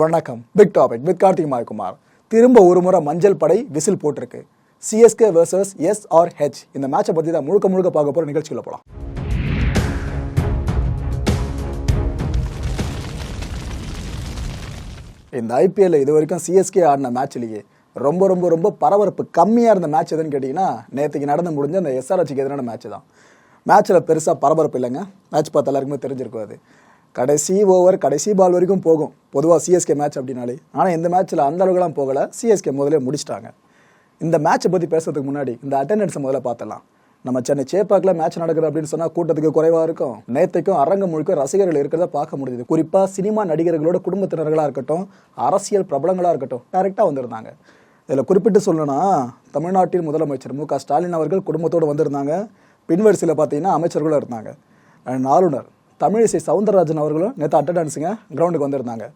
வணக்கம். Big topic with Karthikumar Kumar திரும்ப ஒரு முறை மஞ்சள் படை விசில் போட்டிருக்கு. CSK versus S R H இந்த மேட்சை பற்றி தான் முழுக்க முழுக்க பார்க்க போகிற நிகழ்ச்சியில் போகலாம் இந்த ஐபிஎல்ல இது வரைக்கும் சிஎஸ்கே ஆடின மேட்ச்லேயே ரொம்ப ரொம்ப ரொம்ப பரபரப்பு கம்மியாக இருந்த மேட்ச் எதுன்னு கேட்டிங்கன்னா நேற்றுக்கு நடந்து முடிஞ்ச அந்த எஸ்ஆர்ஹெச்சுக்கு எதிரான மேட்ச் தான். மேட்ச்சில் பெருசாக பரபரப்பு இல்லைங்க. மேட்ச் பார்த்து எல்லாருக்குமே தெரிஞ்சிருக்கும் அது. கடைசி ஓவர் கடைசி பால் வரைக்கும் போகும். பொதுவாக சிஎஸ்கே மேட்ச் அப்படின்னாலே. ஆனால் இந்த மேட்ச்சில் அந்த அளவுக்குலாம் போகலை. சிஎஸ்கே முதலே முடிச்சிட்டாங்க. இந்த மேட்ச்சை பற்றி பேசுறதுக்கு முன்னாடி இந்த அட்டெண்டன்ஸை முதல்ல பார்த்தலாம் நம்ம சென்னை சேப்பாக்கில் மேட்ச் நடக்குது அப்படின்னு சொன்னால் கூட்டத்துக்கு குறைவாக இருக்கும். நேத்தைக்கும் அரங்கம் முழுக்க ரசிகர்கள் இருக்கிறத பார்க்க முடியுது. குறிப்பாக சினிமா நடிகர்களோட குடும்பத்தினர்களாக இருக்கட்டும் அரசியல் பிரபலங்களாக இருக்கட்டும் டைரெக்டாக வந்திருந்தாங்க. இதில் குறிப்பிட்டு சொல்லணும்னா தமிழ்நாட்டின் முதலமைச்சர் மு க ஸ்டாலின் அவர்கள் குடும்பத்தோடு வந்திருந்தாங்க. பின்வரிசையில் பார்த்தீங்கன்னா அமைச்சர்களும் இருந்தாங்க. அண்ட் ஆளுநர். தமிழிசை சவுந்தரராஜன் அவர்களும் நேற்று அட்டண்டன்ஸுங்க கிரவுண்டுக்கு வந்திருந்தாங்க.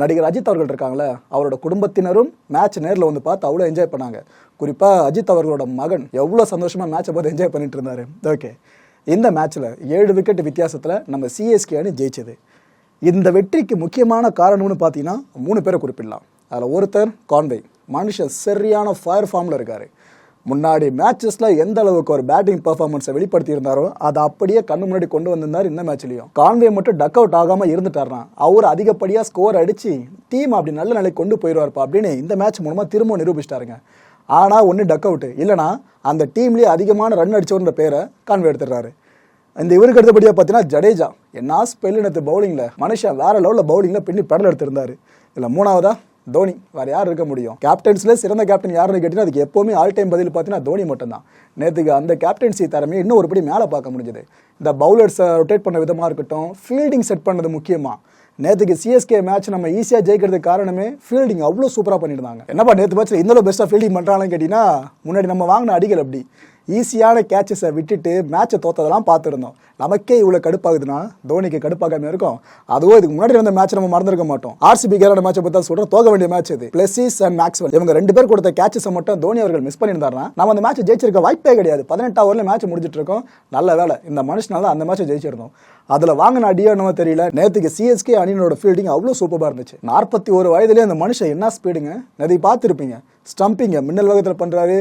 நடிகர் அஜித் அவர்கள் இருக்காங்களே அவரோட குடும்பத்தினரும் மேட்ச் நேரில் வந்து பார்த்து அவ்வளோ என்ஜாய் பண்ணாங்க. குறிப்பாக அஜித் அவர்களோட மகன் எவ்வளோ சந்தோஷமாக மேட்சை பார்த்து என்ஜாய் பண்ணிட்டு இருந்தாரு. ஓகே இந்த மேட்ச்சில் ஏழு விக்கெட் வித்தியாசத்தில் நம்ம சிஎஸ்கே அணி ஜெயிச்சது. இந்த வெற்றிக்கு முக்கியமான காரணம்னு பார்த்தீங்கன்னா மூணு பேரை குறிப்பிடலாம். அதில் ஒருத்தர் கான்வே மனுஷன் சரியான ஃபயர் ஃபார்மில் இருக்காரு. முன்னாடி மேட்சஸில் எந்த அளவுக்கு ஒரு பேட்டிங் பர்ஃபார்மன்ஸை வெளிப்படுத்தி இருந்தாரோ அதை அப்படியே கண்ணு முன்னாடி கொண்டு வந்திருந்தார் இந்த மேட்ச்லையும் கான்வே மட்டும் டக் அவுட் ஆகாமல் இருந்துட்டார்னா அவர் அதிகப்படியாக ஸ்கோர் அடித்து டீம் அப்படி நல்ல நிலை கொண்டு போயிடுவார்ப்பா அப்படின்னு இந்த மேட்ச் மூலமாக திரும்ப நிரூபிச்சிட்டாருங்க. ஆனால் ஒன்று டக் அவுட் இல்லைனா அந்த டீம்லேயே அதிகமான ரன் அடிச்சவன்ற பேரை கான்வே எடுத்துடுறாரு. இந்த இவருக்கு அடுத்தபடியாக பார்த்தீங்கன்னா ஜடேஜா. என்ன ஸ்பெல் எடுத்து பவுலிங்கில் மனுஷன் வேற லெவலில் பவுலிங்கில் பின்னி பெடல் எடுத்திருந்தாரு. இல்லை மூணாவதா? தோனி வேற யார் இருக்க முடியும்? கேப்டன்ஸ்ல சிறந்த கேப்டன் யாருன்னு கேட்டிங்கன்னா அதுக்கு எப்பவுமே ஆல் டைம் பதில் பார்த்தீங்கன்னா தோனி மட்டும்தான். நேற்றுக்கு அந்த கேப்டன்சி தரமே இன்னும் ஒருபடி மேலே பார்க்க முடிஞ்சது. இந்த பவுலர்ஸை ரொட்டேட் பண்ண விதமாக இருக்கட்டும் ஃபீல்டிங் செட் பண்ணது முக்கியமாக நேற்றுக்கு சிஎஸ்கே மேட்ச் நம்ம ஈஸியாக ஜெயிக்கிறதுக்கு காரணமே ஃபீல்டிங் அவ்வளோ சூப்பராக பண்ணியிருந்தாங்க. என்னப்பா நேற்று மேட்ச்சில் இந்த பெஸ்ட்டாக ஃபீல்டிங் பண்ணுறாங்கன்னு கேட்டிங்கன்னா முன்னாடி நம்ம வாங்கின அடிகள் அப்படி. ஈஸியான கேட்சஸை விட்டுட்டு மேட்சை தோத்ததெல்லாம் பார்த்துருந்தோம். நமக்கே இவ்வளோ கடுப்பாகுதுன்னா தோனிக்கு கடுப்பாகாம இருக்கும். அதுவும் இதுக்கு முன்னாடி இருந்த மேட்ச் நம்ம மறந்துருக்க மாட்டோம். ஆர்சிபி கேரள மேட்சை பற்றி சொல்கிறோம் தோக்க வேண்டிய மேட்ச் இது. பிளஸிஸ் அண்ட் மேக்ஸ்வெல் இவங்க ரெண்டு பேர் கொடுத்த கேட்சஸை மட்டும் தோனி அவர்கள் மிஸ் பண்ணியிருந்தாருன்னா நம்ம அந்த மேட்ச் ஜெயிச்சிருக்க வாய்ப்பே கிடையாது. பதினெட்டாம் ஓவரில் மேட்ச் முடிஞ்சிட்டு இருக்கோம் நல்ல வேலை. இந்த மனுஷனால அந்த மேட்ச்சை ஜெயிச்சிருந்தோம் அதில் வாங்கின அடியோ என்னமோ தெரியல. நேற்றுக்கு சிஎஸ்கே அணியினோட ஃபீல்டிங் அவ்வளோ சூப்பராக இருந்துச்சு. நாற்பத்தி ஒரு வயதுலேயே அந்த மனுஷன் என்ன ஸ்பீடுங்க நிறைய பார்த்துருப்பீங்க. ஸ்டம்பிங்க மின்னல் வேகத்தில் பண்ணுறாரு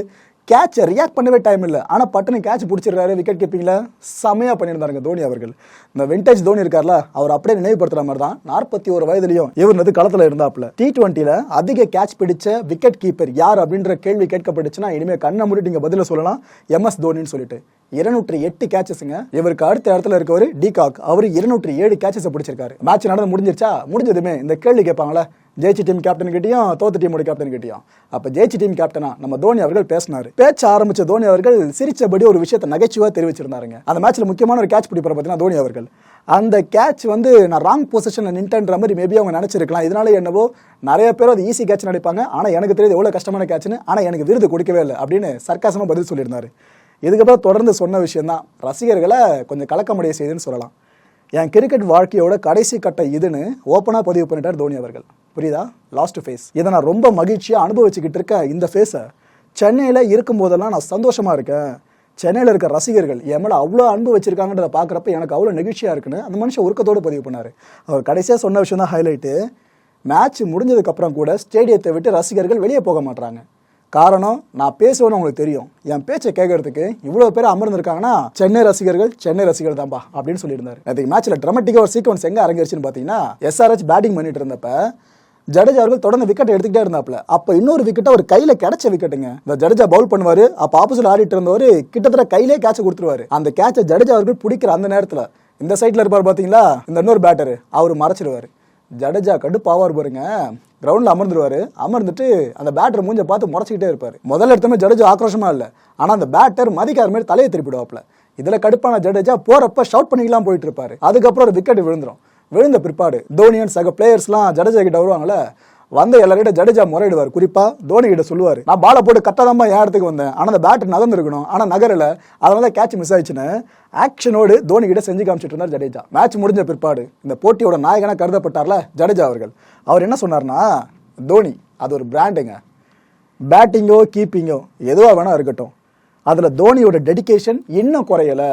கேட்சை ரியாக்ட் பண்ணவே டைம் இல்லை. ஆனால் பட்டுன்னு கேட்ச் பிடிச்சிருக்காரு விக்கெட் கீப்பிங்கில் செமையாக பண்ணியிருந்தாருங்க தோனி அவர்கள். இந்த விண்டேஜ் தோனி இருக்கார்ல அவர் அப்படியே நினைவுபடுத்துகிற மாதிரி தான் நாற்பத்தி ஒரு வயதுலையும் இவர் வந்து களத்தில் இருந்தாப்புல. டி டுவெண்ட்டியில் அதிக கேட்ச் பிடிச்ச விக்கெட் கீப்பர் யார் அப்படின்ற கேள்வி கேட்கப்பட்டுச்சுன்னா இனிமேல் கண்ணை மூடிட்டு நீங்கள் பதில சொல்லலாம். எம்எஸ் தோனின்னு சொல்லிட்டு. இருநூற்றி எட்டு கேச்சஸுங்க இவருக்கு அடுத்த இடத்துல இருக்கவர் டிகாக் அவர் இருநூற்றி ஏழு கேச்சஸை பிடிச்சிருக்காரு. மேட்ச் நடந்து முடிஞ்சிருச்சா? முடிஞ்சதுமே இந்த கேள்வி கேட்பாங்களே ஜெயிச்சி டீம் கேப்டன் கிட்டயும் தோத்த டீமோட கேப்டன் கிட்டயும். அப்ப ஜெயிச்சி டீம் கேப்டனா நம்ம தோனி அவர்கள் பேசினாரு. பேச்ச ஆரம்பிச்ச தோனி அவர்கள் சிரிச்சபடி ஒரு விஷயத்தை நகைச்சுவா தெரிவிச்சிருந்தாருங்க. அந்த மேட்ச்ல முக்கியமான ஒரு கேட்ச் பிடிப்பார் பார்த்தீங்கன்னா தோனி அவர்கள். அந்த கேட்ச் வந்து நான் ராங் பொசிஷனில் நின்ட்டன்ற மாதிரி மேபி அவங்க நினச்சிருக்கலாம். இதனால என்னவோ நிறைய பேர் அது ஈஸி கேட்ச் நினைப்பாங்க. ஆனால் எனக்கு தெரியுது எவ்வளோ கஷ்டமான கேட்ச்னு ஆனால் எனக்கு விருது கொடுக்கவே இல்லை அப்படின்னு சர்க்காசமாக பதில் சொல்லியிருந்தாரு. இதுக்கப்புறம் தொடர்ந்து சொன்ன விஷயந்தான் ரசிகர்களை கொஞ்சம் கலக்கமுடைய செய்துன்னு சொல்லலாம். என் கிரிக்கெட் வாழ்க்கையோட கடைசி கட்ட இதுன்னு ஓப்பனாக பதிவு பண்ணிட்டார் தோனி அவர்கள். புரியுதா? லாஸ்ட் ஃபேஸ் இதை நான் ரொம்ப மகிழ்ச்சியாக அனுபவிச்சுக்கிட்டு இருக்க இந்த ஃபேஸை சென்னையில் இருக்கும்போதெல்லாம் நான் சந்தோஷமாக இருக்கேன். சென்னையில் இருக்க ரசிகர்கள் என் மேலே அவ்வளோ அன்பு வச்சிருக்காங்கன்றத பார்க்குறப்ப எனக்கு அவ்வளோ நெகிழ்ச்சியாக இருக்குன்னு அந்த மனுஷன் உருக்கத்தோடு பதிவு பண்ணார். அவர் கடைசியாக சொன்ன விஷயம் தான் ஹைலைட்டு மேட்ச் முடிஞ்சதுக்கப்புறம் கூட ஸ்டேடியத்தை விட்டு ரசிகர்கள் வெளியே போக மாட்டாங்க காரணம் நான் பேசுவேன்னு உங்களுக்கு தெரியும். என் பேச்சை கேட்கறதுக்கு இவ்வளோ பேர் அமர்ந்திருக்காங்கன்னா சென்னை ரசிகர்கள் சென்னை ரசிகர்கள் தான்பா அப்படின்னு சொல்லியிருந்தார். அதுக்கு மேட்ச்சில் ட்ரமட்டிக்காக ஒரு சீக்வன்ஸ் எங்கே அரங்கேறிச்சுன்னு பார்த்தீங்கன்னா எஸ்ஆர்ஹெச் பேட்டிங் பண்ணிட்டு இருந்தப்ப ஜடேஜா அவர்கள் தொடர்ந்து விக்கெட் எடுத்துக்கிட்டே இருந்தாப்ல அப்போ இன்னொரு விக்கெட்டை ஒரு கையில கிடைச்ச விக்கெட்டுங்க இந்த ஜடேஜா பவுல் பண்ணுவாரு. அப்போ ஆப்போசிட் ஆடிட்டு இருந்தவர் கிட்டத்தட்ட கையிலே கேட்ச கொடுத்துருவாரு. அந்த கேட்சை ஜடேஜா அவர்கள் பிடிக்கிற அந்த நேரத்தில். இந்த சைட்ல இருப்பார் பாத்தீங்களா? இந்த இன்னொரு பேட்டர் அவர் மறைச்சிடுவாரு ஜடேஜா கடுப்பாவார் பாருங்க. கிரவுண்ட்ல அமர்ந்துருவாரு. அமர்ந்துட்டு அந்த பேட்டர் மூஞ்ச பார்த்து முறைச்சிக்கிட்டே இருப்பாரு. முதல்ல எடுத்தமே ஜடேஜா ஆக்ரோஷமா இல்ல. ஆனா அந்த பேட்டர் மதிக்காத மாதிரி தலையை திருப்பிடுவாப்ல இதுல கடுப்பான ஜடேஜா போறப்ப ஷவுட் பண்ணிக்கலாம் போயிட்டு இருப்பாரு. அதுக்கப்புறம் ஒரு விக்கெட் விழுந்துரும். விழுந்த பிற்பாடு தோனியன் சக பிளேயர்ஸ்லாம் ஜடேஜா கிட்ட வருவாங்கல்ல வந்த எல்லார்கிட்ட ஜடேஜா முறையிடுவார். குறிப்பா தோனி கிட்ட சொல்லுவார். நான் பாலை போட்டு கட்டாதாம என் இடத்துக்கு வந்தேன். ஆனால் அந்த பேட் நகர்ந்துருக்கணும். ஆனால் நகரில். அதனால கேட்ச் மிஸ் ஆயிடுச்சுன்னு ஆக்ஷனோடு தோனி கிட்ட செஞ்சு காமிச்சிட்டு இருந்தார் ஜடேஜா. மேட்ச் முடிஞ்ச பிற்பாடு இந்த போட்டியோட நாயகனாக கருதப்பட்டார்ல ஜடேஜா அவர்கள். அவர் என்ன சொன்னார்னா தோனி அது ஒரு பிராண்டுங்க பேட்டிங்கோ கீப்பிங்கோ எதுவாக வேணா இருக்கட்டும். அதில் தோனியோட டெடிகேஷன் இன்னும் குறையல.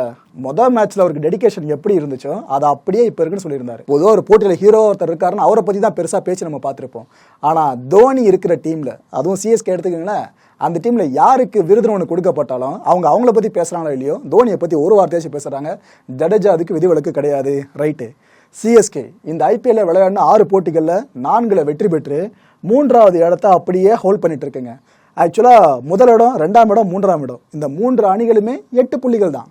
மொதல் மேட்ச்ல அவருக்கு டெடிகேஷன் எப்படி இருந்துச்சோ அது அப்படியே இப்போ இருக்குன்னு சொல்லியிருந்தார். பொதுவாக ஒரு போட்டியில் ஹீரோ ஒருத்தர் இருக்காருன்னு அவரை பற்றி தான் பெருசாக பேச்சு நம்ம பார்த்துருப்போம். ஆனால் தோனி இருக்கிற டீமில் அதுவும் சிஎஸ்கே எடுத்துக்கோங்களேன் அந்த டீமில் யாருக்கு விருது ஒன்று கொடுக்கப்பட்டாலும் அவங்க அவங்கள பற்றி பேசுகிறாங்களோ இல்லையோ தோனியை பற்றி ஒரு வார்த்தையாச்சும் பேசுகிறாங்க ஜடேஜா அதுக்கு விதிவிலக்கு கிடையாது ரைட்டு சிஎஸ்கே இந்த ஐபிஎல்ல விளையாடின ஆறு போட்டிகளில் நான்கில் வெற்றி பெற்று மூன்றாவது இடத்த அப்படியே ஹோல்ட் பண்ணிட்டு இருக்குங்க. ஆக்சுவலாக முதல் இடம் ரெண்டாம் இடம் மூன்றாம் இடம். இந்த மூன்று அணிகளுமே எட்டு புள்ளிகள் தான்.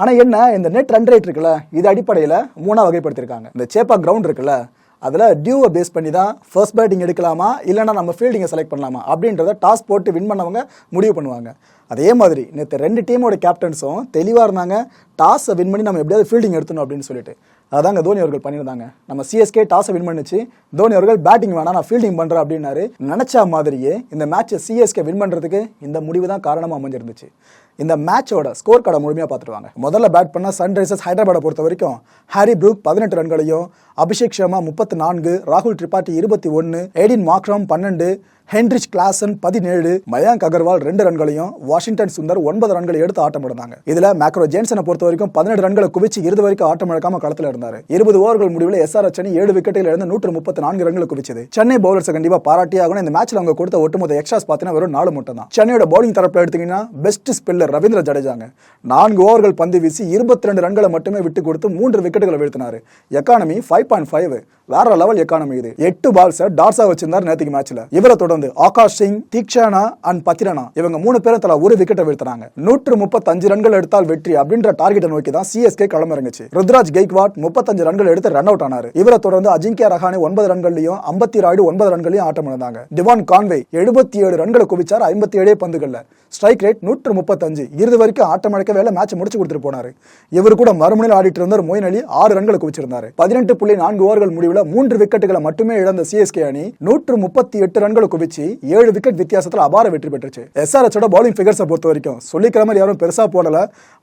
ஆனால் என்ன இந்த நெட் ரன் ரேட் இருக்குல்ல இது அடிப்படையில் மூணாக வகைப்படுத்திருக்காங்க. இந்த சேப்பா கிரவுண்ட் இருக்குல்ல அதில் டியூவை பேஸ் பண்ணி தான் ஃபர்ஸ்ட் பேட்டிங் எடுக்கலாமா இல்லைன்னா நம்ம ஃபீல்டிங்கை செலக்ட் பண்ணலாமா அப்படின்றத டாஸ் போட்டு வின் பண்ணவங்க முடிவு பண்ணுவாங்க. அதே மாதிரி நேற்று ரெண்டு டீமோட கேப்டன்ஸும் தெளிவாக இருந்தாங்க. டாஸை வின் பண்ணி நம்ம எப்படியாவது ஃபீல்டிங் எடுத்தணும் அப்படின்னு சொல்லிட்டு. அதாங்க தோனி அவர்கள் பண்ணியிருந்தாங்க. நம்ம சிஎஸ்கே டாஸை வின் பண்ணிச்சு. தோனி அவர்கள் பேட்டிங் வேணா நான் ஃபீல்டிங் பண்ணுறேன் அப்படின்னாரு. நினச்ச மாதிரியே இந்த மேட்சை சிஎஸ்கே வின் பண்ணுறதுக்கு இந்த முடிவு தான் காரணமாக அமைஞ்சிருந்துச்சு. இந்த மேட்சோட ஸ்கோர் கார்டை முழுமையாக பார்த்துருவாங்க. முதல்ல பேட் பண்ண சன்ரைசர்ஸ் ஹைதராபாடை பொறுத்த வரைக்கும் ஹாரி ப்ரூக் பதினெட்டு ரன்களையும் அபிஷேக் சர்மா முப்பத்தி நான்கு ராகுல் திரிபாட்டி இருபத்தி ஒன்று எடின் மாக்ரம் பன்னெண்டு ஹென்ரிச் கிளாசன் பதினேழு மயாங்க் அகர்வால் ரெண்டு ரன்களையும் வாஷிங்டன் சுந்தர் ஒன்பது ரன்களை எடுத்து ஆட்டம் இழந்தாங்க இதுல மேக்ரோ ஜேன்சனை பொறுத்த வரைக்கும் பதினெட்டு ரன்களை குவிச்சு இறுதி வரைக்கும் ஆட்டம் இழக்காம களத்தில் இருந்தார். இருபது ஓவர்கள் முடிவில் எஸ்ஆர் சென்னை ஏழு விக்கெட்டில் இருந்து நூற்று முப்பத்தி நான்கு ரன்களை குவிச்சது. சென்னை பவுலர்ஸ் கண்டிப்பா பாராட்டி ஆகணும் இந்த மேட்ச்ல அவங்க கொடுத்த ஒட்டுமொத்த எக்ஸ்ட்ராஸ் பார்த்தீங்கன்னா வெறும் நாலு மட்டும் தான் சென்னையோட பவுலிங் தரப்பில் எடுத்தீங்கன்னா பெஸ்ட் ஸ்பில்லர் ரவீந்திர ஜடேஜாங்க. நான்கு ஓவர்கள் பந்து வீசி இருபத்தி ரெண்டு ரன்களை மட்டுமே விட்டு கொடுத்து மூன்று விக்கெட்டுகளை வீழ்த்தினார். எக்கானமி ஃபைவ் பாயிண்ட் ஃபைவ் வேற லெவல் எக்கானமி இது. எட்டு பால்ஸ் டார்ஸா வச்சிருந்தார் நேற்றுக்கு மேட்ச்ல இவரை தொடர்ந்து ஆகாஷ் சிங் தீக்ஷானா அண்ட் பத்திரனா இவங்க மூணு பேரை தலா ஒரு விக்கெட்டை வீழ்த்தினாங்க. நூற்று முப்பத்தஞ்சு ரன்கள் எடுத்தால் வெற்றி அப்படின்ற டார்கெட் டார்கெட்டை நோக்கி தான் சிஎஸ்கே களமிறங்குச்சு ருத்ராஜ் கெய்க்வாட் முப்பத்தஞ்சு ரன்கள் எடுத்து ரன் அவுட் ஆனாரு. இவரை தொடர்ந்து அஜிங்கியா ரஹானே ஒன்பது ரன்கள்லையும் ஐம்பத்தி ராய்டு ஒன்பது ரன்களையும் ஆட்டம் இழந்தாங்க. டிவான் கான்வே எழுபத்தி ஏழு ரன்களை குவிச்சார் ஐம்பத்தி ஏழே பந்துகள்ல. ஸ்ட்ரைக் ரேட் நூற்று முப்பத்தஞ்சு. இறுதி வரைக்கும் ஆட்டம் அழைக்க வேலை மேட்ச் முடிச்சு கொடுத்துட்டு போனாரு. இவர் கூட மறுமுனையில் ஆடிட்டு இருந்தார் மொயின் அலி ஆறு ரன்களை குவிச்சிருந்தாரு. பதினெட்டு புள்ளி நான்கு ஓவர்கள் முடிவில் மூன்று விக்கெட்டுகளை மட்டுமே இழந்த சிஎஸ்கே அணி நூற்று முப்பத்தி எட்டு ரன்களை குவிச்சு ஏழு விக்கெட் வித்தியாசத்தில் அபார வெற்றி பெற்றுச்சு. எஸ்ஆர்எச்சோட பவுலிங் ஃபிகர்ஸை பொறுத்த வரைக்கும் சொல்லிக்கிற மாதிரி யாரும் பெருசா போடல.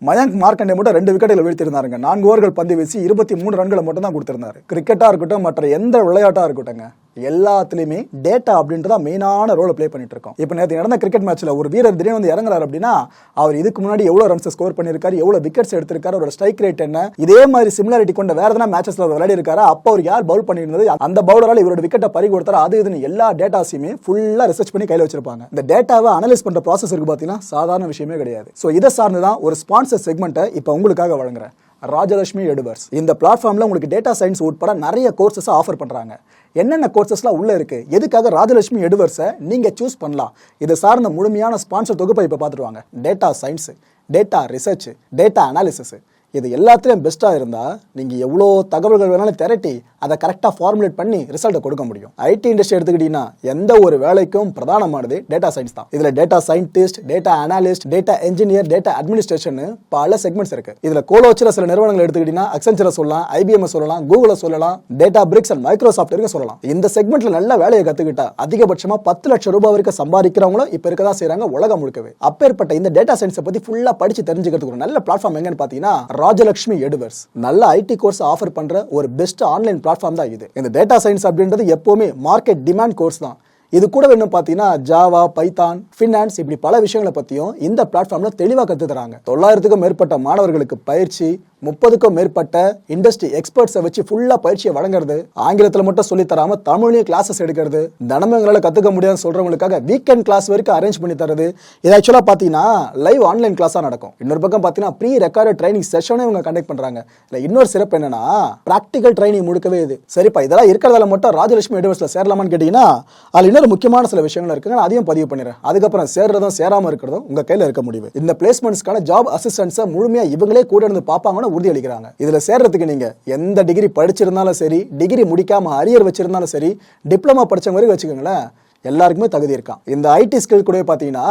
மயங்க் மார்க்கண்டே கூட ரெண்டு விக்கெட்டில் வீழ்த்திருந்தாருங்க நான்கு ஓவர்கள் பந்து வீசி இருபத்தி மூணு ரன்களை மட்டும் தான் கொடுத்திருந்தாரு கிரிக்கெட்டா இருக்கட்டும் மற்ற எந்த விளையாட்டா இருக்கட்டும்ங்க. எல்லாத்துலயுமே டேட்டா அப்படின்றத மெயினான ரோலை ப்ளே பண்ணிட்டு இருக்கோம் இப்போ நேற்று நடந்த கிரிக்கெட் மேட்ச்ல ஒரு வீரர் திடீர்னு வந்து இறங்குறாரு அப்படின்னா அவர் இதுக்கு முன்னாடி எவ்வளவு ரன்ஸ் ஸ்கோர் பண்ணிருக்காரு எவ்வளவு விக்கெட்ஸ் எடுத்திருக்காரு அவரோட ஸ்ட்ரைக் ரேட் என்ன இதே மாதிரி சிமிலாரிட்டி கொண்ட வேற எதனா மேட்சஸ்ல விளையாடி இருக்காரு அப்போ அவர் யார் பவுல் பண்ணியிருந்தது அந்த பவுலரால் இவரோட விக்கெட்டை பறி கொடுத்தாரு அது இதுன்னு எல்லா டேட்டாஸையுமே ஃபுல்லா ரிசர்ச் பண்ணி கையில வச்சிருப்பாங்க. இந்த டேட்டாவை அனலைஸ் பண்ற ப்ராசஸ் இருக்கு பாத்தீங்கன்னா சாதாரண விஷயமே கிடையாது. ஸோ இதை சார்ந்து தான் ஒரு ஸ்பான்சர் செக்மெண்ட்டை இப்போ உங்களுக்காக வழங்குறேன். ராஜலட்சுமி எடுவர்ஸ் இந்த பிளாட்ஃபார்மில் உங்களுக்கு டேட்டா சயின்ஸ் உட்பட நிறைய கோர்சஸ் ஆஃபர் பண்ணுறாங்க என்னென்ன கோர்சஸ்லாம் உள்ளே இருக்கு? எதுக்காக ராஜலட்சுமி எடுவர்ஸை நீங்கள் சூஸ் பண்ணலாம். இது சார்ந்த முழுமையான ஸ்பான்சர் தொகுப்பை இப்போ பார்த்துட்டு வாங்க. Data science data research data analysis இது எல்லாத்துலேயும் பெஸ்ட்டாக இருந்தால் நீங்கள் எவ்வளோ தகவல்கள் வேணாலும் திரட்டி அதை கரெக்டாக ஃபார்முலேட் பண்ணி ரிசல்ட்டை கொடுக்க முடியும். ஐடி இண்டஸ்ட்ரி எடுத்துக்கிட்டீங்கன்னா எந்த ஒரு வேலைக்கும் பிரதானமானது டேட்டா சயின்ஸ் தான். இதில் data scientist data analyst data engineer data administration பல செக்மெண்ட்ஸ் இருக்குது இதில் கோல வச்சுற சில நிறுவனங்கள் எடுத்துக்கிட்டீங்கன்னா அக்சென்ச்சரை சொல்லலாம் ஐபிஎம் சொல்லலாம் கூகுளை சொல்லலாம் டேட்டா பிரிக்ஸ் அண்ட் மைக்ரோசாஃப்ட் வரைக்கும் சொல்லலாம். இந்த செக்மெண்ட்ல நல்ல வேலையை கற்றுக்கிட்டா அதிகபட்சமாக பத்து லட்சம் ரூபாய் வரைக்கும் சம்பாதிக்கிறவங்களும் இப்போ இருக்க தான் செய்கிறாங்க உலகம் முழுக்கவே. அப்பேற்பட்ட இந்த டேட்டா சயின்ஸை பற்றி ஃபுல்லாக படித்து தெரிஞ்சுக்கிறதுக்கு ஒரு நல்ல பிளாட்ஃபார்ம் எங்கன்னு பார்த்தீங்கன்னா ராஜலட்சுமி எடுவர்ஸ் நல்ல ஐடி கோர்ஸ் ஆஃபர் பண்ற ஒரு பெஸ்ட் ஆன்லைன் பிளாட்ஃபார்ம் தான் இது. இந்த டேட்டா சயின்ஸ் அப்படின்றது எப்பவுமே மார்க்கெட் டிமாண்ட் கோர்ஸ் தான். இது கூட இன்னும் பார்த்தீங்கன்னா ஜாவா பைத்தான் ஃபினான்ஸ் இப்படி பல விஷயங்களை பற்றியும் இந்த பிளாட்ஃபார்ம்ல தெளிவாக கற்று தராங்க. தொள்ளாயிரத்துக்கும் மேற்பட்ட மாணவர்களுக்கு பயிற்சி முப்பதுக்கும் மேற்பட்ட இண்டஸ்ட்ரி எக்ஸ்பர்ட்ஸை வச்சு ஃபுல்லாக பயிற்சியை வழங்குறது ஆங்கிலத்தில் மட்டும் சொல்லி தராம தமிழ்லையும் கிளாஸஸ் எடுக்கிறது தினமும் எங்களால் கற்றுக்க முடியாதுன்னு சொல்கிறவங்களுக்காக வீக்கெண்ட் கிளாஸ் வரைக்கும் அரேஞ்ச் பண்ணி தரது இது ஆக்சுவலாக பார்த்தீங்கன்னா லைவ் ஆன்லைன் கிளாஸாக நடக்கும். இன்னொரு பக்கம் பார்த்தீங்கன்னா ப்ரீ ரெக்கார்டு ட்ரைனிங் செஷனே இவங்க கண்டக்ட் பண்ணுறாங்க இல்லை இன்னொரு சிறப்பு என்னன்னா ப்ராக்டிக்கல் ட்ரைனிங் முழுக்கவே இது. சரிப்பா இதெல்லாம் இருக்கிறதால மட்டும் ராஜலட்சுமி யூனிவர்ஸில் சேரலாமான்னு கேட்டிங்கன்னா அதில் இன்னொரு முக்கியமான சில விஷயங்கள் இருக்குங்க. நான் அதையும் பதிவு பண்ணிடுறேன். அதுக்கப்புறம் சேர்றதும் சேராமல் இருக்கிறதும் உங்கள் கையில் இருக்க முடிவு. இந்த பிளேஸ்மெண்ட்ஸ்க்கான ஜாப் அசிஸ்டன்ஸை முழுமையாக இவங்களே கூட இருந்து பார்ப்பாங்கன்னு உறுதி அளிக்கிறாங்க இதில் சேர்றதுக்கு நீங்கள் எந்த டிகிரி படிச்சிருந்தாலும் சரி டிகிரி முடிக்காம அரியர் வச்சிருந்தாலும் சரி டிப்ளமா படிச்சவங்க வரைக்கும் வச்சுக்கோங்களேன். எல்லாருக்குமே தகுதி இருக்கான். இந்த ஐடி ஸ்கில் கூட பார்த்தீங்கன்னா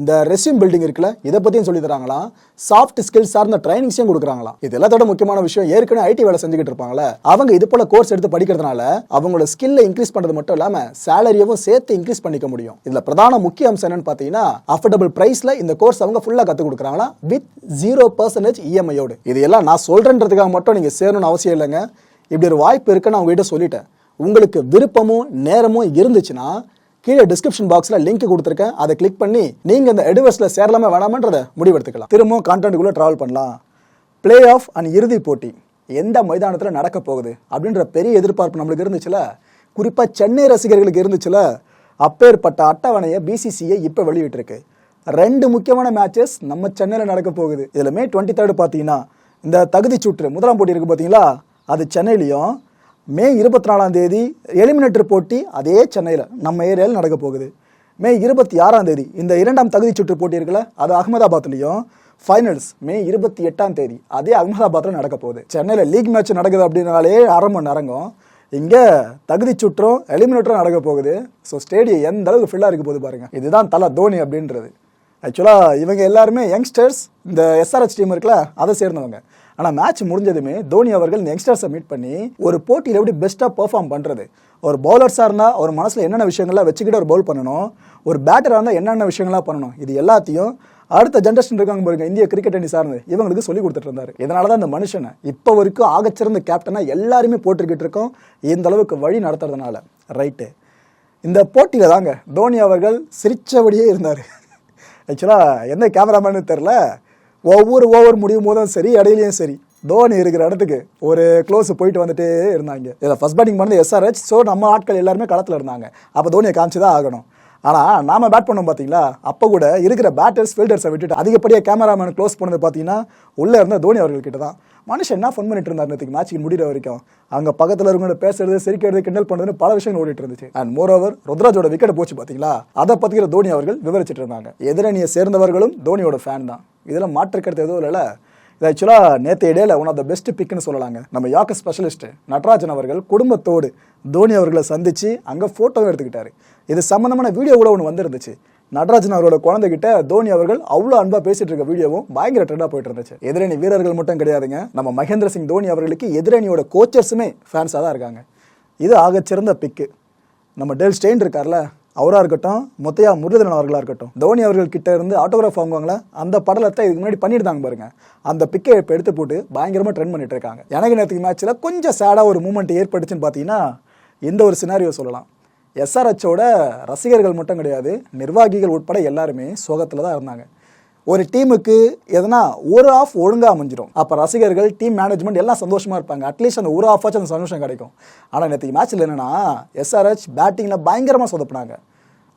இந்த ரெஸ்யூம் பில்டிங் இருக்குல்ல இதை பற்றியும் சொல்லி தராங்களாம். சாஃப்ட் ஸ்கில் சார்ந்த ட்ரைனிங்ஸையும் கொடுக்குறாங்களாம். இது எல்லாத்தோட முக்கியமான விஷயம் ஏற்கனவே ஐடி வேலை செஞ்சுக்கிட்டு இருப்பாங்களே அவங்க இது போல கோர்ஸ் எடுத்து படிக்கிறதுனால அவங்களோட ஸ்கில்லை இன்க்ரீஸ் பண்ணுறது மட்டும் இல்லாம சேலரியவும் சேர்த்து இன்க்ரீஸ் பண்ணிக்க முடியும். இதுல பிரதான முக்கிய அம்சம் என்னன்னு பார்த்தீங்கன்னா அஃபோர்டபுள் பிரைஸ்ல இந்த கோர்ஸ் அவங்க ஃபுல்லா கற்றுக் கொடுக்குறாங்களா வித் ஜீரோ பர்சன்டேஜ் இஎம்ஐயோடு இது எல்லாம் நான் சொல்றேன்றதுக்காக மட்டும் நீங்க சேரணும்னு அவசியம் இல்லைங்க. இப்படி ஒரு வாய்ப்பு இருக்குன்னு அவங்ககிட்ட சொல்லிட்டேன். உங்களுக்கு விருப்பமும் நேரமும் இருந்துச்சுன்னா கீழே டிஸ்கிரிப்ஷன் பாக்ஸில் லிங்க் கொடுத்துருக்கேன். அதை கிளிக் பண்ணி நீங்கள் இந்த எடுவர்ஸில் சேரலாமா வேணாமன்றதை முடிவெடுத்துக்கலாம். திரும்பவும் கான்டென்ட்டுக்குள்ளே ட்ராவல் பண்ணலாம். பிளே ஆஃப் அண்ட் இறுதி போட்டி. எந்த மைதானத்தில் நடக்க போகுது? அப்படின்ற பெரிய எதிர்பார்ப்பு நம்மளுக்கு இருந்துச்சுல? குறிப்பாக சென்னை ரசிகர்களுக்கு இருந்துச்சுல? அப்பேற்பட்ட அட்டவணையை பிசிசிஐ இப்போ வெளியிட்டிருக்கு. ரெண்டு முக்கியமான மேட்சஸ் நம்ம சென்னையில் நடக்க போகுது. இதில் மே டுவெண்ட்டி தேர்டு பார்த்தீங்கன்னா இந்த தகுதி சுற்று முதலாம் போட்டி இருக்குது பார்த்தீங்களா? அது சென்னையிலையும் மே இருபத்தி நாலாம் தேதி எலிமினேட்டர் போட்டி அதே சென்னையில் நம்ம ஏரியாவில் நடக்க போகுது. மே இருபத்தி ஆறாம் தேதி இந்த இரண்டாம் தகுதி சுற்று போட்டி இருக்குல்ல அது அகமதாபாத்லேயும் ஃபைனல்ஸ் மே இருபத்தி எட்டாம் தேதி அதே அகமதாபாத்தில் நடக்க போகுது. சென்னையில் லீக் மேட்ச் நடக்குது அப்படின்னாலே அரை மணி நேரங்கும். இங்கே தகுதி சுற்றும் எலிமினேட்டரும் நடக்க போகுது. ஸோ ஸ்டேடியம் எந்த அளவுக்கு ஃபில்லாக இருக்க போகுது பாருங்கள் இதுதான் தலை தோனி அப்படின்றது. ஆக்சுவலாக இவங்க எல்லாருமே யங்ஸ்டர்ஸ் இந்த எஸ்ஆர்ஹெச் டீம் இருக்குல்ல அதை சேர்ந்தவங்க. ஆனால் மேட்ச் முடிஞ்சதுமே தோனி அவர்கள் இந்த யங்ஸ்டர்ஸை மீட் பண்ணி ஒரு போட்டியில் எப்படி பெஸ்ட்டாக பெர்ஃபார்ம் பண்ணுறது ஒரு பவுலர்ஸாக இருந்தால் அவர் மனசில் என்னென்ன விஷயங்கள்லாம் வச்சுக்கிட்டு ஒரு பவுல் பண்ணணும்? ஒரு பேட்டராக இருந்தால் என்னென்ன விஷயங்கள்லாம் பண்ணணும்? இது எல்லாத்தையும் அடுத்த ஜென்ரேஷன் இருக்காங்க பாருங்க இந்திய கிரிக்கெட் அணி சார்ந்து இவங்களுக்கு சொல்லி கொடுத்துட்டு இருந்தாரு. இதனால தான் இந்த மனுஷனை இப்போ வரைக்கும் ஆகச்சிறந்த கேப்டனாக எல்லாருமே போட்டுக்கிட்டு இருக்கோம். இந்த அளவுக்கு வழி நடத்துறதுனால. ரைட்டு இந்த போட்டியில் தாங்க தோனி அவர்கள் சிரிச்சபடியே இருந்தார். ஆக்சுவலாக எந்த கேமராமேனு தெரில ஒவ்வொரு ஓவர் முடியும் போதும் சரி இடையிலையும் சரி. தோனி இருக்கிற இடத்துக்கு ஒரு க்ளோஸ் போயிட்டு வந்துட்டே இருந்தாங்க. இதில் ஃபஸ்ட் பேட்டிங் பண்ணது எஸ்ஆர்ஹெச் ஸோ நம்ம ஆட்கள் எல்லாருமே களத்தில் இருந்தாங்க. அப்போ தோனியை காமிச்சு தான் ஆகணும். ஆனால் நாம பேட் பண்ணோம் பார்த்தீங்களா அப்போ கூட இருக்கிற பேட்டர்ஸ் ஃபீல்டர்ஸை விட்டுட்டு அதிகப்படியாக கேமராமேன் க்ளோஸ் பண்ணது பார்த்தீங்கன்னா உள்ளே இருந்த தோனி அவர்கள் கிட்ட தான். மனுஷன் என்ன ஃபன் பண்ணிட்டு இருந்தார் நேற்றுக்கு மேட்ச்சுக்கு முடிகிற வரைக்கும். அங்கே பக்கத்தில் இருக்கவங்க பேசுறது சிரிக்கிறது கிண்டல் பண்ணுறதுன்னு பல விஷயங்கள் ஓடிட்டு இருந்துச்சு. அண்ட் மோர் ஓவர் ருத்ராஜோட விக்கெட் போச்சு பார்த்தீங்களா அதை பற்றிக்கிற தோனி அவர்கள் விவரிச்சிட்டு இருந்தாங்க. எதிரணியை சேர்ந்தவர்களும் தோனியோட ஃபேன் தான். இதெல்லாம் மாற்றுக்கிறது எதுவும் இல்லைல்ல? இது ஆக்சுவலாக நேற்று இடையில ஒன் ஆஃப் த பெஸ்ட் பிக்னு சொல்லலாங்க. நம்ம யாக்க ஸ்பெஷலிஸ்ட் நடராஜன் அவர்கள் குடும்பத்தோடு தோனி அவர்களை சந்திச்சு அங்கே ஃபோட்டோவும் எடுத்துக்கிட்டாரு. இது சம்மந்தமான வீடியோ கூட ஒன்று வந்திருந்துச்சு. நடராஜன் அவரோட குழந்தைகிட்ட தோனி அவர்கள் அவ்வளோ அன்பாக பேசிட்டு இருக்க வீடியோவும் பயங்கர ட்ரெண்டாக போயிட்டு இருந்துச்சு. எதிரணி வீரர்கள் மட்டும் கிடையாதுங்க. நம்ம மகேந்திர சிங் தோனி அவர்களுக்கு எதிரணியோட கோச்சர்ஸுமே ஃபேன்ஸாக தான் இருக்காங்க. இது ஆகச்சிறந்த பிக்கு நம்ம டெல் ஸ்டெயின் இருக்கார்ல அவராக இருக்கட்டும் முத்தையா முரளிதரன் அவர்களாக இருக்கட்டும். தோனி அவர்கள் கிட்ட இருந்து ஆட்டோகிராஃப் வாங்குவாங்களே? அந்த படலத்தை இதுக்கு முன்னாடி பண்ணியிருந்தாங்க பாருங்க. அந்த பிக்கை இப்போ எடுத்து போட்டு பயங்கரமாக ட்ரெண்ட் பண்ணிட்டு இருக்காங்க. எனக்கு நேற்றுக்கு மேட்ச்சில் கொஞ்சம் சேடாக ஒரு மூமெண்ட் ஏற்பட்டுச்சுன்னு பார்த்தீங்கன்னா இந்த ஒரு சினாரியோ சொல்லலாம். எஸ்ஆர்ஹெச்சோட ரசிகர்கள் மட்டும் கிடையாது நிர்வாகிகள் உட்பட எல்லாருமே சோகத்தில் தான் இருந்தாங்க. ஒரு டீமுக்கு எதனா ஒரு ஆஃப் ஒழுங்காக அமைஞ்சிடும் அப்போ ரசிகர்கள் டீம் மேனேஜ்மெண்ட் எல்லாம் சந்தோஷமாக இருப்பாங்க. அட்லீஸ்ட் அந்த ஒரு ஆஃபாச்சும் அந்த சந்தோஷம் கிடைக்கும். ஆனால் நேற்று மேட்ச்சில் என்னென்னா எஸ்ஆர்ஹெச் பேட்டிங்கில் பயங்கரமாக சொதப்பினாங்க.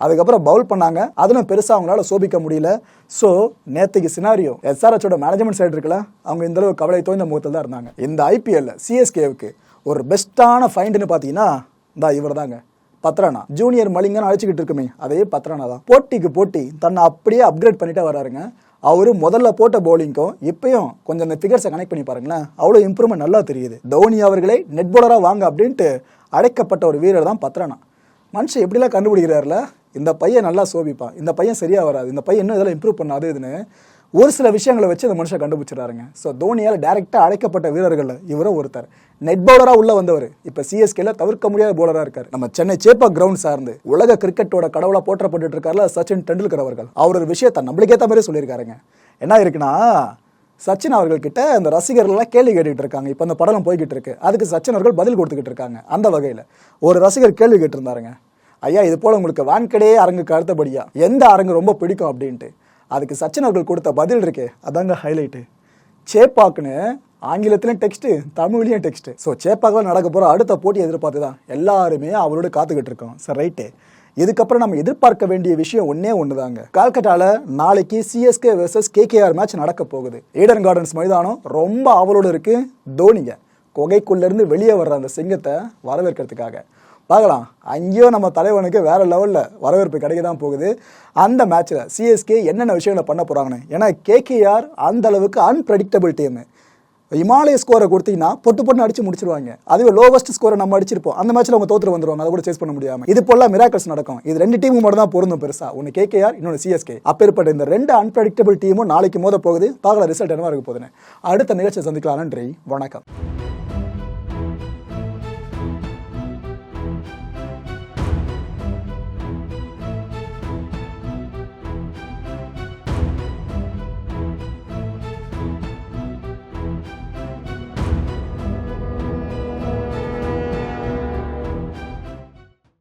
அதுக்கப்புறம் பவுல் பண்ணாங்க. அதிலும் பெருசாக அவங்களால சோபிக்க முடியல. ஸோ நேற்றுக்கு சினாரியோ எஸ்ஆர்ஹெச்சோட மேனேஜ்மெண்ட் சைடு இருக்குல்ல அவங்க இந்த அளவு கவலை தோய்ந்த முகத்தில் தான் இருந்தாங்க. இந்த ஐபிஎல்ல சிஎஸ்கேவுக்கு ஒரு பெஸ்ட்டான ஃபைண்டுன்னு பார்த்தீங்கன்னா இந்த இவர் தாங்க பத்ரானா. ஜூனியர் மலிங்கன்னு அழைச்சிக்கிட்டு இருக்குமே அதே பத்ரானா தான். போட்டிக்கு போட்டி தன்னை அப்படியே அப்கிரேட் பண்ணிட்டே வராருங்க. அவர் முதல்ல போட்ட பவுலிங்க்கும் இப்பயும் கொஞ்சம் இந்த ஃபிகர்ஸை கனெக்ட் பண்ணி பாருங்களேன். அவ்வளோ இம்ப்ரூவ்மெண்ட் நல்லா தெரியுது. தோனி அவர்களை நெட் பவுலராக வாங்க அப்படின்ட்டு அழைக்கப்பட்ட ஒரு வீரர் தான் பத்ரானா. மனுஷன் எப்படிலாம் கண்டுபிடிக்கிறாருல? இந்த பையன் நல்லா சோபிப்பான். இந்த பையன் சரியாக வராது. இந்த பையன் இன்னும் இதெல்லாம் இம்ப்ரூவ் பண்ணாது இதுன்னு ஒரு சில விஷயங்களை வச்சு இந்த மனுஷன் கண்டுபிடிச்சிடாருங்க ஸோ தோனியால் டேரெக்டாக அழைக்கப்பட்ட வீரர்கள் இவரும் ஒருத்தர். நெட் பவுலராக உள்ள வந்தவர். இப்போ சிஎஸ்கேல தவிர்க்க முடியாத பவுலராக இருக்கார். நம்ம சென்னை சேப்பா கிரவுண்ட் சார்ந்து உலக கிரிக்கெட்டோட கடவுளாக போற்றப்பட்டு இருக்கார்ல சச்சின் டெண்டுல்கர் அவர்கள். அவர் ஒரு விஷயத்தை நம்மளுக்கு மாதிரி சொல்லியிருக்காருங்க. என்ன இருக்குன்னா சச்சின் அவர்கள் கிட்ட அந்த ரசிகர்கள்லாம் கேள்வி கேட்டுக்கிட்டு இருக்காங்க. இப்போ அந்த படம் போய்கிட்டு இருக்கு. அதுக்கு சச்சின் அவர்கள் பதில் கொடுத்துக்கிட்டு இருக்காங்க. அந்த வகையில் ஒரு ரசிகர் கேள்வி கேட்டிருந்தாருங்க. ஐயா இது போல உங்களுக்கு வான்கடையே அரங்குக்கு அடுத்தபடியா எந்த அரங்கு ரொம்ப பிடிக்கும் அப்படின்ட்டு. அதுக்கு சச்சின் அவர்கள் கொடுத்த பதில் இருக்கே அதாங்க ஹைலைட்டு சேப்பாக்குன்னு ஆங்கிலத்திலையும் டெக்ஸ்ட்டு தமிழ்லையும் டெக்ஸ்ட்டு ஸோ சேப்பாக்கில் நடக்க போகிற அடுத்த போட்டி எதிர்பார்த்து தான் எல்லாருமே அவரோட காத்துக்கிட்டு இருக்கோம். சார் ரைட்டு இதுக்கப்புறம் நம்ம எதிர்பார்க்க வேண்டிய விஷயம் ஒன்னே ஒன்று தாங்க கால்கட்டால நாளைக்கு சிஎஸ்கே வெர்சஸ் கேகேஆர் மேட்ச் நடக்க போகுது. ஈடன் கார்டன்ஸ் மைதானம் ரொம்ப ஆவலோடு இருக்குது தோனிங்க குகைக்குள்ளேருந்து வெளியே வர்ற அந்த சிங்கத்தை வரவேற்கிறதுக்காக. பார்க்கலாம். அங்கேயும் நம்ம தலைவனுக்கு வேற லெவலில் வரவேற்பு கிடைக்க தான் போகுது. அந்த மேட்ச்சில் சிஎஸ்கே என்னென்ன விஷயங்களை பண்ண போகிறாங்கன்னு ஏன்னா கேகேஆர் அந்த அளவுக்கு அன்பிரடிக்டபிள் டீமு இமாலய ஸ்கோரை கொடுத்தீங்கன்னா பொட்டு பொண்ணு அடிச்சு முடிச்சிருவாங்க. அதுவே லோவஸ்ட் ஸ்கோரை நம்ம அடிச்சிருப்போம். அந்த மேட்ச்ல அவங்க தோத்துட்டு வந்துருவாங்க. அதை கூட சேஸ் பண்ண முடியாம. இது போல மிராக்கல்ஸ் நடக்கும். இது ரெண்டு டீமும் மட்டும் தான் பொருந்தும் பெருசா. ஒன்னு கேகேஆர் இன்னொன்று சிஎஸ்கே அப்பேற்பட்ட இந்த ரெண்டு அன்பிரடிக்டபிள் டீமும் நாளைக்கு மோத போகுது. பார்க்கல ரிசல்ட் என்னவா இருக்க போகுதுன்னு. அடுத்த நிகழ்ச்சியை சந்திக்கலாம். நன்றி. வணக்கம்.